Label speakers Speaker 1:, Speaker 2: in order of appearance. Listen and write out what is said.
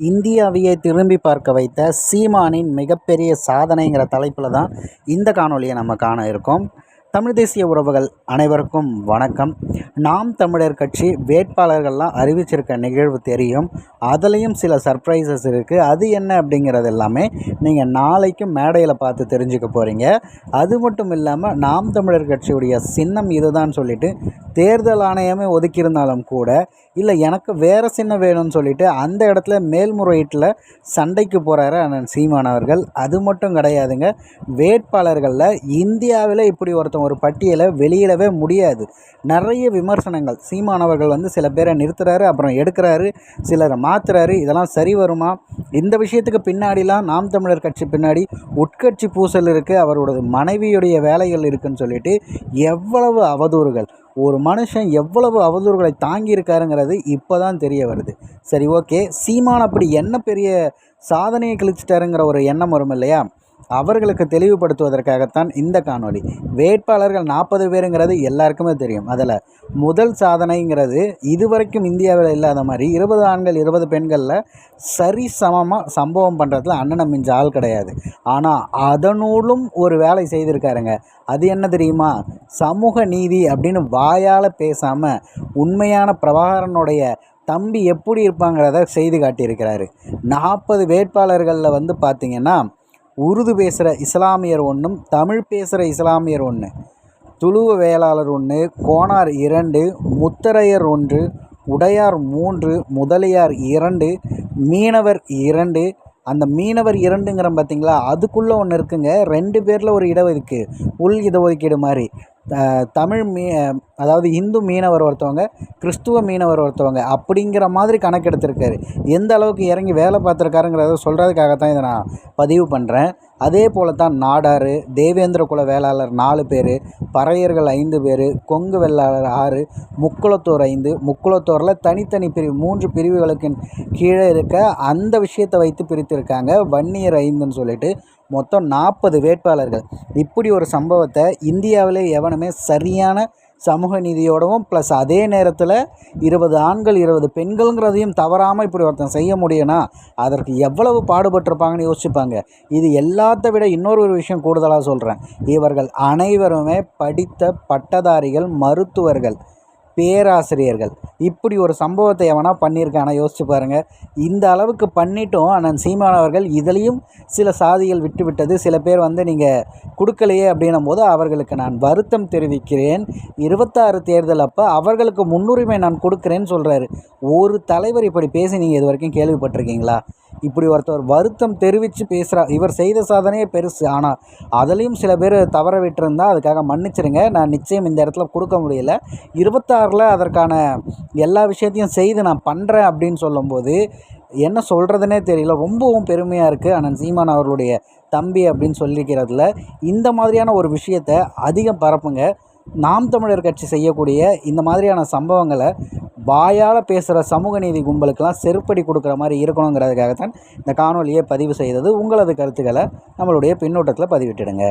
Speaker 1: இந்தியாவையே திரும்பி பார்க்க வைத்த சீமானின் மிகப்பெரிய சாதனைங்கிற தலைப்பில் தான் இந்த காணொளியை நம்ம காண இருக்கோம். தமிழ் தேசிய உறவுகள் அனைவருக்கும் வணக்கம். நாம் தமிழர் கட்சி வேட்பாளர்கள்லாம் அறிவிச்சிருக்க நிகழ்வு தெரியும். அதுலேயும் சில சர்ப்ரைசஸ் இருக்குது அது என்ன அப்படிங்கிறது எல்லாமே நீங்கள் நாளைக்கும் மேடையில் பார்த்து தெரிஞ்சுக்க போகிறீங்க அது மட்டும் இல்லாமல் நாம் தமிழர் கட்சியுடைய சின்னம் இதுதான் சொல்லிட்டு தேர்தல் ஆணையமே ஒதுக்கியிருந்தாலும் கூட இல்லை எனக்கு வேறு சின்னம் வேணும்னு சொல்லிட்டு அந்த இடத்துல மேல்முறையீட்டில் சண்டைக்கு போகிறாரு அண்ணன் சீமானவர்கள் அது மட்டும் கிடையாதுங்க. வேட்பாளர்களில் இந்தியாவில் இப்படி மற்றும் ஒரு பட்டியலை வெளியிடவே முடியாது. நிறைய விமர்சனங்கள். சீமானவர்கள் வந்து சில பேரை நிறுத்துறாரு அப்புறம் எடுக்கிறாரு சிலரை மாற்றுறாரு இதெல்லாம் சரி வருமா? இந்த விஷயத்துக்கு பின்னாடிலாம் நாம் தமிழர் கட்சி பின்னாடி உட்கட்சி பூசல் இருக்குது அவரோட மனைவியுடைய வேலைகள் இருக்குன்னு சொல்லிட்டு எவ்வளவு அவதூறுகள். ஒரு மனுஷன் எவ்வளவு அவதூறுகளை தாங்கியிருக்காருங்கிறது இப்போ தான் தெரிய வருது. சரி ஓகே. சீமான் அப்படி என்ன பெரிய சாதனையை கிழிச்சிட்டாருங்கிற ஒரு எண்ணம் வரும் இல்லையா? அவர்களுக்கு தெளிவுபடுத்துவதற்காகத்தான் இந்த காணொளி. வேட்பாளர்கள் நாற்பது பேருங்கிறது எல்லாருக்குமே தெரியும். அதில் முதல் சாதனைங்கிறது இதுவரைக்கும் இந்தியாவில் இல்லாத மாதிரி இருபது ஆண்கள் இருபது பெண்களில் சரி சமமாக சம்பவம் பண்ணுறதுல அண்ணனை மிஞ்ச ஆள் கிடையாது. ஆனால் அதனூலும் ஒரு வேலை செய்திருக்காருங்க. அது என்ன தெரியுமா? சமூக நீதி அப்படின்னு வாயால் பேசாமல் உண்மையான பிரபாகரனுடைய தம்பி எப்படி இருப்பாங்கிறத செய்து காட்டியிருக்கிறாரு. நாற்பது வேட்பாளர்களில் வந்து பார்த்திங்கன்னா உருது பேசுகிற இஸ்லாமியர் ஒன்றும் தமிழ் பேசுகிற இஸ்லாமியர் ஒன்று துளுவ வேளாளர் ஒன்று கோனார் இரண்டு முத்தரையர் ஒன்று உடையார் மூன்று முதலியார் இரண்டு மீனவர் இரண்டு. அந்த மீனவர் இரண்டுங்கிற பார்த்தீங்களா அதுக்குள்ளே ஒன்று இருக்குங்க. ரெண்டு பேரில் ஒரு இடம் இருக்குது உள் இடஒதுக்கீடு மாதிரி. தமிழ் மீ அதாவது இந்து மீனவர் ஒருத்தவங்க கிறிஸ்துவ மீனவர் ஒருத்தவங்க அப்படிங்கிற மாதிரி கணக்கெடுத்திருக்காரு. எந்த அளவுக்கு இறங்கி வேலை பார்த்துருக்காருங்கிறத சொல்கிறதுக்காக தான் இதை நான் பதிவு பண்ணுறேன் அதே போல் தான் நாடார் தேவேந்திர குல வேளாளர் நாலு பேர் பறையர்கள் ஐந்து பேர் கொங்கு வெள்ளாளர் ஆறு முக்குளத்தோர் ஐந்து முக்குளத்தோரில் தனித்தனி பிரிவு மூன்று பிரிவுகளுக்கு கீழே இருக்க அந்த விஷயத்தை வைத்து பிரித்திருக்காங்க வன்னியர் ஐந்துன்னு சொல்லிட்டு மொத்தம் நாற்பது வேட்பாளர்கள். இப்படி ஒரு சம்பவத்தை இந்தியாவிலே எவனுமே சரியான சமூக நீதியோடவும் ப்ளஸ் அதே நேரத்தில் இருபது ஆண்கள் இருபது பெண்கள்ங்கிறதையும் தவறாமல் இப்படி ஒருத்தன் செய்ய முடியும்னா அதற்கு எவ்வளவு பாடுபட்டிருப்பாங்கன்னு யோசிச்சுப்பாங்க. இது எல்லாத்த விட இன்னொரு ஒரு விஷயம் கூடுதலாக சொல்கிறேன் இவர்கள் அனைவருமே படித்த பட்டதாரிகள் மருத்துவர்கள். பேராசிரியர்கள். இப்படி ஒரு சம்பவத்தை எவனா பண்ணியிருக்கானா யோசிச்சு பாருங்கள் இந்த அளவுக்கு பண்ணிட்டோம் ஆனால் சீமான் அவர்கள் இதுலேயும் சில சாதிகள் விட்டுவிட்டது சில பேர் வந்து நீங்கள் கொடுக்கலையே அப்படின்னும் போது அவர்களுக்கு நான் வருத்தம் தெரிவிக்கிறேன். இருபத்தாறு தேர்தல் அப்போ அவர்களுக்கு முன்னுரிமை நான் கொடுக்குறேன்னு சொல்கிறாரு ஒரு தலைவர் இப்படி பேசி நீங்கள் இது வரைக்கும் கேள்விப்பட்டிருக்கீங்களா? இப்படி ஒருத்தர் வருத்தம் தெரிவித்து பேசுகிறா இவர் செய்த சாதனையே பெருசு. ஆனால் அதுலேயும் சில பேர் தவற விட்டுருந்தா அதுக்காக மன்னிச்சிருங்க. நான் நிச்சயம் இந்த இடத்துல கொடுக்க முடியல. இருபத்தாறில் அதற்கான எல்லா விஷயத்தையும் செய்து நான் பண்ணுறேன் அப்படின்னு சொல்லும்போது என்ன சொல்கிறதுனே தெரியல. ரொம்பவும் பெருமையாக இருக்குது அண்ணன் சீமான் அவர்களுடைய தம்பி அப்படின்னு சொல்லிக்கிறதுல. இந்த மாதிரியான ஒரு விஷயத்தை அதிகம் பரப்புங்க. நாம் தமிழர் கட்சி செய்யக்கூடிய இந்த மாதிரியான சம்பவங்களை வாயால் பேசுகிற சமூக நீதி கும்பலுக்கெல்லாம் செருப்படி கொடுக்குற மாதிரி இருக்கணுங்கிறதுக்காகத்தான் இந்த காணொலியை பதிவு செய்தது. உங்களது கருத்துக்களை நம்மளுடைய பின்னூட்டத்தில் பதிவிட்டுடுங்க.